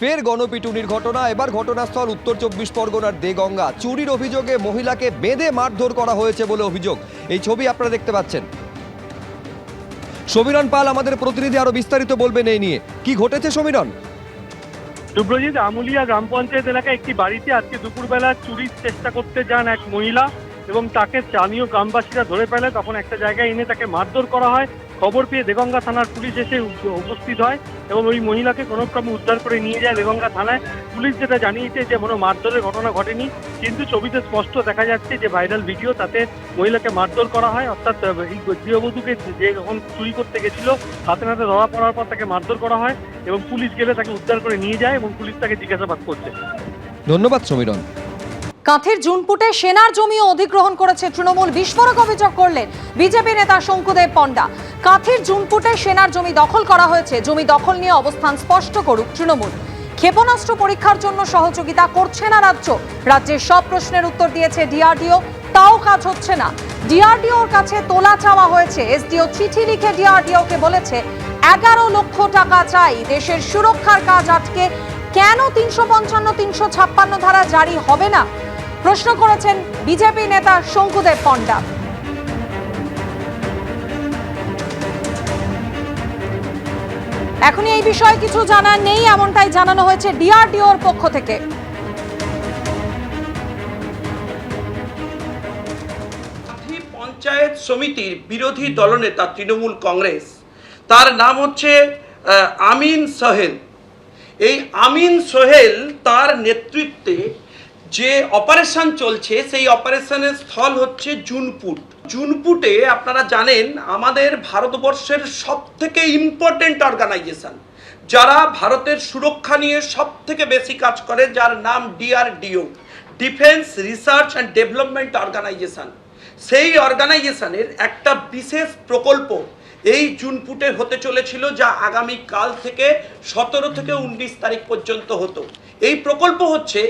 ফের গণপিটুনির ঘটনা। এবার ঘটনাস্থল উত্তর চব্বিশ পরগনার দেগঙ্গা। চুরির অভিযোগে মহিলাকে বেঁধে মারধর করা হয়েছে বলে অভিযোগ। এই ছবি আপনারা দেখতে পাচ্ছেন। সমীরণ পাল আমাদের প্রতিনিধি আরও বিস্তারিত বলবেন এই নিয়ে। কি ঘটেছে সমীরণ? সুব্রজিৎ, আমুলিয়া গ্রাম পঞ্চায়েত এলাকায় একটি বাড়িতে আজকে দুপুরবেলা চুরির চেষ্টা করতে যান এক মহিলা এবং তাকে স্থানীয় গ্রামবাসীরা ধরে ফেলে। তখন একটা জায়গায় এনে তাকে মারধর করা হয়। খবর পেয়ে দেগঙ্গা থানার পুলিশ এসে উপস্থিত হয় এবং ওই মহিলাকে কোনো ক্রমে উদ্ধার করে নিয়ে যায় দেগঙ্গা থানায়। পুলিশ যেটা জানিয়েছে যে কোনো মারধরের ঘটনা ঘটেনি কিন্তু ছবিতে স্পষ্ট দেখা যাচ্ছে যে ভাইরাল ভিডিও তাতে মহিলাকে মারধর করা হয়। অর্থাৎ এই গৃহবধূকে যে যখন চুরি করতে গেছিল হাতে হাতে ধরা পড়ার পর তাকে মারধর করা হয় এবং পুলিশ গেলে তাকে উদ্ধার করে নিয়ে যায় এবং পুলিশ তাকে জিজ্ঞাসাবাদ করছে। ধন্যবাদ সমীরণ। কাঁথির জুনপুটে সেনার জমিও অধিগ্রহণ করেছে তৃণমূল। বিস্ফোরক অভিযোগ করলেন বিজেপি নেতা শঙ্কুদেব পণ্ডা। কাঁথির জুনপুটে সেনার জমি দখল করা হয়েছে। জমি দখল নিয়ে অবস্থান স্পষ্ট করুক তৃণমূল। ক্ষেপণাস্ত্র পরীক্ষার জন্য সহযোগিতা করছে না রাজ্য। রাজ্যের সব প্রশ্নের উত্তর দিয়েছে ডিআরডিও। তাও কাজ হচ্ছে না। ডিআরডিওর কাছে তোলা চাওয়া হয়েছে। এসডিও চিঠি লিখে ডিআরডিওকে বলেছে, এগারো লক্ষ টাকা চাই। দেশের সুরক্ষার কাজ আটকে কেন তিনশো পঞ্চান্ন, তিনশো ছাপ্পান্ন ধারা জারি হবে না? প্রশ্ন করেছেন বিজেপি নেতা শঙ্কুদেব পণ্ডা। এখনই এই বিষয়ে কিছু জানার নেই, এমনটাই জানানো হয়েছে ডিআরডিওর পক্ষ থেকে। পঞ্চায়েত সমিতির বিরোধী দলনেতা তৃণমূল কংগ্রেস, তার নাম হচ্ছে আমিন সোহেল। এই আমিন সোহেল তার নেতৃত্বে যে অপারেশন চলছে, সেই অপারেশনের স্থল হচ্ছে জুনপুট। জুনপুটে আপনারা জানেন, আমাদের ভারতবর্ষের সব থেকে ইম্পর্টেন্ট অর্গানাইজেশন যারা ভারতের সুরক্ষা নিয়ে সব থেকে বেশি কাজ করে, যার নাম DRDO defence research and development organisation সেই অর্গানাইজেশনের একটা বিশেষ প্রকল্প এই জুনপুটে হতে চলেছিল যা আগামী কাল থেকে সতেরো থেকে উনিশ তারিখ পর্যন্ত হতো। এই প্রকল্প হচ্ছে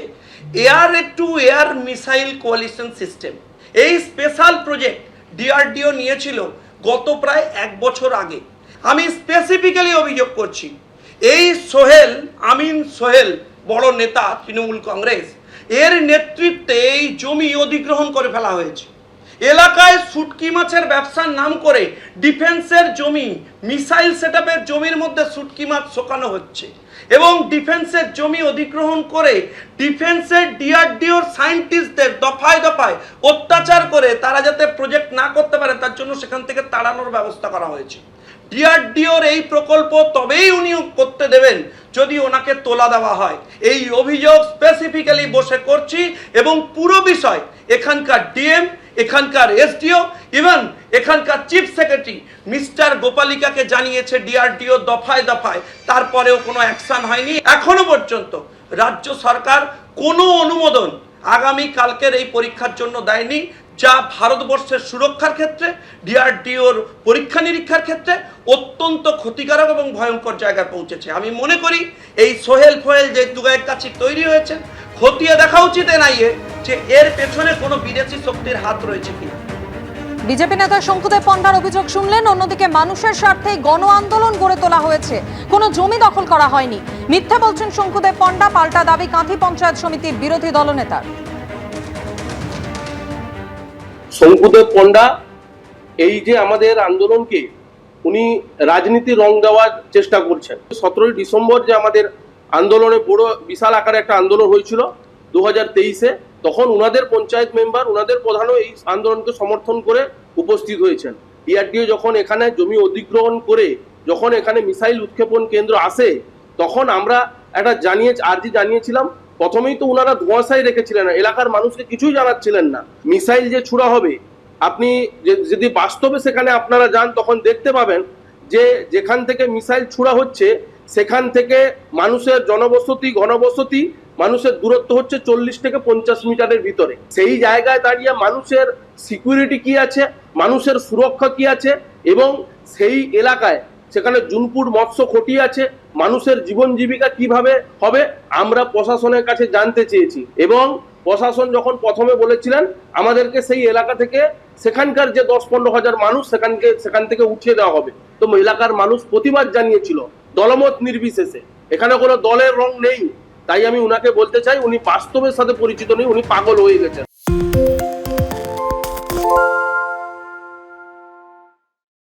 air to air missile coalition system. এই স্পেশাল প্রজেক্ট ডিআরডিও নিয়েছিল গত প্রায় এক বছর আগে। আমি স্পেসিফিক্যালি অভিযোগ করছি, এই সোহেল, আমিন সোহেল, বড় নেতা তৃণমূল কংগ্রেস, এর নেতৃত্বে এই জমি অধিগ্রহণ করে ফেলা হয়েছে। এলাকায় শুটকি মাছের ব্যবসার নাম করে ডিফেন্সের জমি, মিসাইল সেটআপের জমির মধ্যে শুটকি মাছ শোকানো হচ্ছে এবং ডিফেন্সের জমি অধিগ্রহণ করে ডিফেন্সের ডিআরডিওর সায়েন্টিস্টদের দফায় দফায় অত্যাচার করে তারা যাতে প্রজেক্ট না করতে পারে, তার জন্য সেখান থেকে তাড়ানোর ব্যবস্থা করা হয়েছে। ডিআরডিওর এই প্রকল্প তবেই উনি করতে দেবেন যদি ওনাকে তোলা দেওয়া হয়। এই অভিযোগ স্পেসিফিক্যালি বসে করছি এবং পুরো বিষয় এখানকার ডিএম এখানকার এসডিও ইভেন এখানকার চিফ সেক্রেটারি মিস্টার গোপালিকাকে জানিয়েছে ডিআরডিও দফায় দফায়। তারপরেও কোনো অ্যাকশন হয়নি। এখনও পর্যন্ত রাজ্য সরকার কোনো অনুমোদন আগামী কালকের এই পরীক্ষার জন্য দেয়নি, যা ভারতবর্ষের সুরক্ষার ক্ষেত্রে ডিআরডিওর পরীক্ষা নিরীক্ষার ক্ষেত্রে অত্যন্ত ক্ষতিকারক এবং ভয়ঙ্কর জায়গায় পৌঁছেছে। আমি মনে করি এই সোহেল ফোহেল যে দুগায়ের কাছে তৈরি হয়েছে খতিয়ে দেখা উচিত এনআইএ। যে এর পেছনে কোনো বিদেশি শক্তির হাত রয়েছে কিনা। বিজেপি নেতা শঙ্কুদেব পণ্ডার অভিযোগ শুনলেন অন্যদিকে মানুষের স্বার্থে গণ আন্দোলন গড়ে তোলা হয়েছে। কোনো জমি দখল করা হয়নি। মিথ্যা বলছেন শঙ্কুদেব পণ্ডা পাল্টা দাবি কাঁথি পঞ্চায়েত সমিতির বিরোধী দলনেতার। শঙ্কুদেব পণ্ডা এই যে আমাদের আন্দোলনকে উনি রাজনীতির রং দেওয়ার চেষ্টা করছেন। সতেরোই ডিসেম্বর যে আমাদের আন্দোলনে বড় বিশাল আকারে একটা আন্দোলন হয়েছিল দু হাজার তেইশে তখন উনাদের পঞ্চায়েত মেম্বার, উনাদের প্রধানও এই আন্দোলনকে সমর্থন করে উপস্থিত হয়েছেন। ডিআরডিও যখন এখানে জমি অধিগ্রহণ করে, যখন এখানে মিসাইল উৎক্ষেপণ কেন্দ্র আসে, তখন আমরা একটা জানিয়ে, আর্জি জানিয়েছিলাম। প্রথমেই তো ওনারা ধোঁয়াশাই রেখেছিলেন এলাকার মানুষকে কিছুই জানাচ্ছিলেন না। মিসাইল যে ছুড়া হবে, আপনি যদি বাস্তবে সেখানে আপনারা যান, তখন দেখতে পাবেন যে, যেখান থেকে মিসাইল ছুড়া হচ্ছে, সেখান থেকে মানুষের জনবসতি, ঘনবসতি মানুষের দূরত্ব হচ্ছে চল্লিশ থেকে পঞ্চাশ মিটারের ভিতরে। সেই জায়গায় দাঁড়িয়ে মানুষের সিকিউরিটি কি আছে, মানুষের সুরক্ষা কি আছে এবং সেই এলাকায় সেখানে জুনপুর মৎস্য খটি আছে, মানুষের জীবন জীবিকা কীভাবে হবে আমরা প্রশাসনের কাছে জানতে চেয়েছি। এবং প্রশাসন যখন প্রথমে বলেছিলেন, আমাদেরকে সেই এলাকা থেকে সেখানকার যে দশ পনেরো হাজার মানুষ সেখানকে, সেখান থেকে উঠিয়ে দেওয়া হবে। তো এলাকার মানুষ প্রতিবাদ জানিয়েছিল, দলমত নির্বিশেষে। এখানে কোনো দলের রং নেই। তাই আমি উনাকে বলতে চাই উনি বাস্তবের সাথে পরিচিত নেই উনি পাগল হয়ে গেছেন।